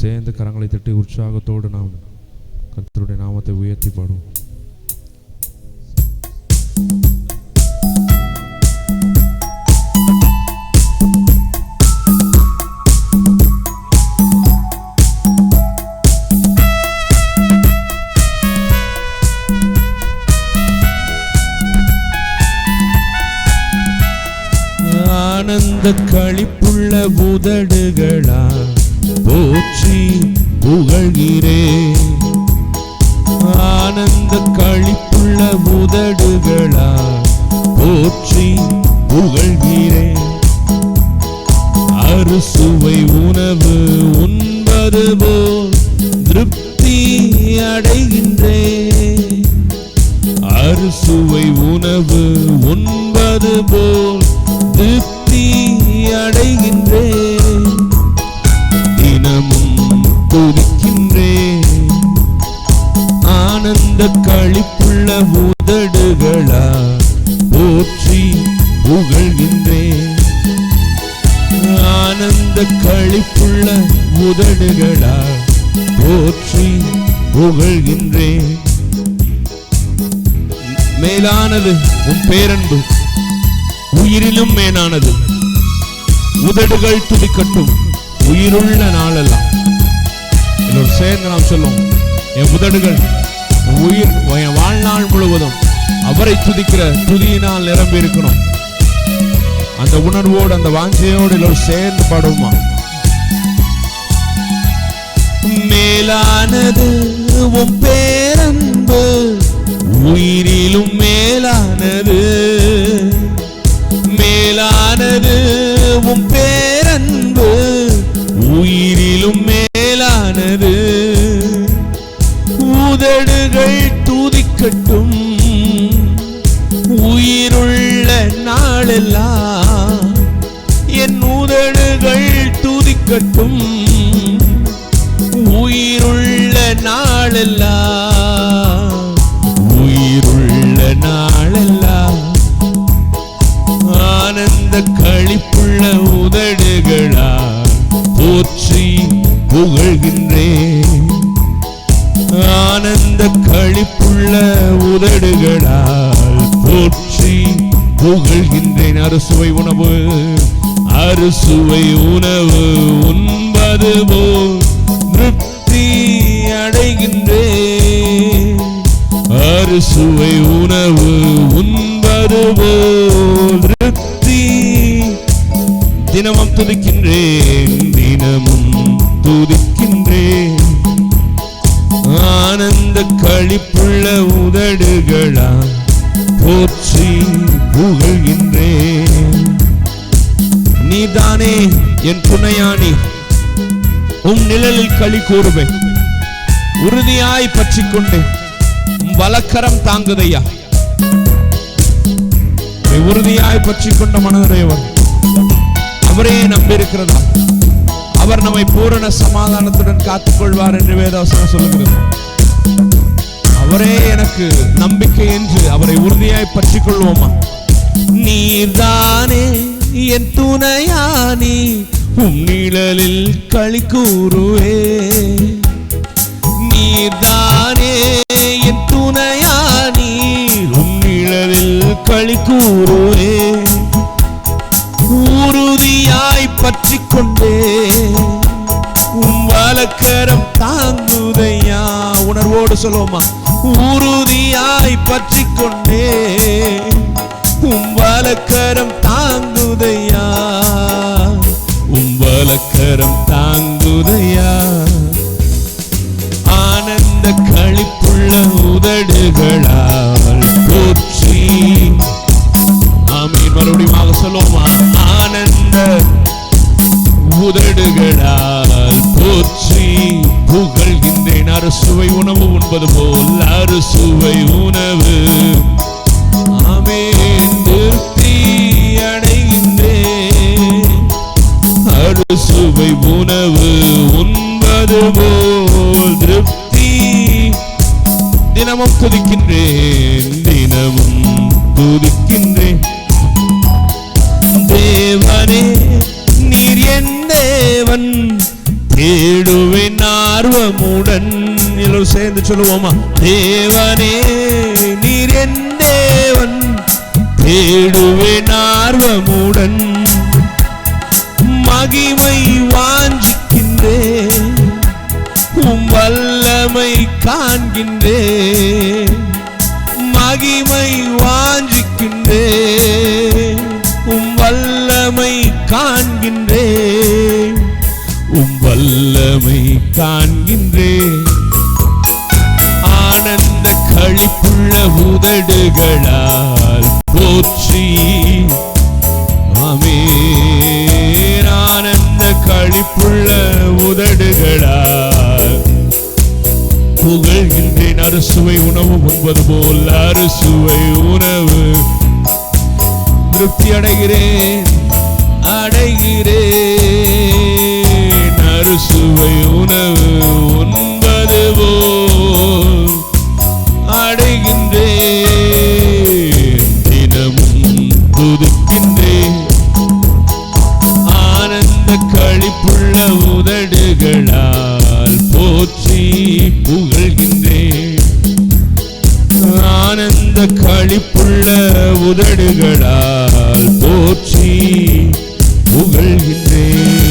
சேர்ந்து கரங்களை தட்டி உற்சாகத்தோடு நாம் கர்த்தருடைய நாமத்தை உயர்த்தி பாடுவோம். ஆனந்த களிப்புள்ள உதடுகளா போற்றி புகழ்கிறே. ஆனந்த கழிப்புள்ள உதடுகளா போற்றி புகழ்கிறே. அறுசுவை உணவு உண்பது போல் திருப்தி அடைகின்றே. அறுசுவை உணவு உண்பது போல் திருப்தி அடைகின்ற. உதடுகளா போற்றி புகழ்கின்றேன் ஆனந்த கழிப்புள்ள உதடுகளா போற்றி புகழ்கின்றேன் மேலானது உன் பேரன்பு உயிரிலும் மேலானது உதடுகள் துடிக்கட்டும் உயிருள்ள நாளெல்லாம் எல்லோரும் சேர்ந்து நாம் சொல்லும் என் உதடுகள் உயிர் என் வாழ்நாள் முழுவதும். அவரை துதிக்கிற துதியினால் நிரம்பி இருக்கணும். அந்த உணர்வோடு அந்த வாஞ்சையோடு எல்லோரும் சேர்ந்து பாடுவோமா? மேலானது உன் பேரன்பு உயிரிலும் மேலானது. மேலானது உன் பேரன்பு உயிரிலும் மேலானது. உதடு இருக்கட்டும். உயிருள்ள நாளெல்லாம் என் உதடுகள் துதிக்கட்டும். உயிருள்ள நாளெல்லாம் உயிருள்ள நாளெல்லாம் ஆனந்த கழிப்புள்ள உதடுகளா போற்றி புகழ்கின்றேன். ஆனந்த கழிப்புள்ள உதடுகளால் போற்றி புகழ்கின்றேன். அறுசுவை உணவு அறுசுவை உணவு உண்பது போல் திருப்தி அடைகின்றேன். அறுசுவை உணவு உண்பது போல் திருப்தி தினமும் துதிக்கின்றேன். தினமும் துதிக்கின்றேன் ஆனந்த கழிப்புள்ள உதடுகளா போற்றி புகழ்கின்றேன். நீதானே என் துணையானி உம் நிழலில் களி கூறுவேன். உறுதியாய் பற்றி கொண்டேன். வலக்கரம் தாங்குதையா. உறுதியாய் பற்றி கொண்ட மனதுடையவர் அவரே நம்பியிருக்கிறதா அவர் நம்மை பூரண சமாதானத்துடன் காத்துக்கொள்வார் என்று வேதாசனம் சொல்லுகிறது. அவரே எனக்கு நம்பிக்கை என்று அவரை உறுதியாய் பற்றி கொள்வோமா நீர்தானே என் துணையானி உம் நிழலில் களி கூறுவே. நீர்தானே என் துணையானி உம் நிழலில் களி கூறுவே. உறுதியாய் பற்றி கொண்டே உம் வழக்கரம் தாங்குதை. உணர்வோடு சொல்லுவோமா உறுதியாய் பற்றி கொண்டே உம்பலக்கரம் தாங்குதையா? உம்பலக்கரம் தாங்குதையா? ஆனந்த கழிப்புள்ள உதடுகளால் போற்றி ஆமீன். மறுபடியும் சொல்லுவோமா ஆனந்த உதடுகளால் போற்றி. புகழ்கின்றேன் அறுசுவை உணவு உண்பது போல் அறுசுவை உணவு. ஆமேன். திருப்தி அடைகின்றேன். அறுசுவை உணவு உண்பது போல் திருப்தி. தினமும் துதிக்கின்றேன் தினமும் துதிக்கின்றேன் தேவனே நீர் என் தேவன். தேடுவேன் ஆர்வமுடன். எல்லோரும் சேர்ந்து சொல்லுவோமா? தேவனே நீர் என் தேவன். தேடுவேன் ஆர்வமுடன். மகிமை வாஞ்சிக்கின்றே உம் வல்லமை காண்கின்றே மகிமை வாஞ்சிக்கின்றே உம் வல்லமை காண் வல்லமை காண்கின்றேன் ஆனந்த களிப்புள்ள உதடுகளால் போற்றி. ஆமென் ஆனந்த களிப்புள்ள உதடுகளால். புகழ்கின்றேன் அறுசுவை உணவு உண்பது போல் அறுசுவை உணவு. திருப்தி அடைகிறேன் அடைகிறேன். அறுசுவை உணவு உண்பது போல் அடைகின்றேன். தினமும் துதிக்கின்றேன் ஆனந்த கழிப்புள்ள உதடுகளால் போற்றி புகழ்கின்றேன். ஆனந்த கழிப்புள்ள உதடுகளால் போற்றி புகழ்கின்றேன்.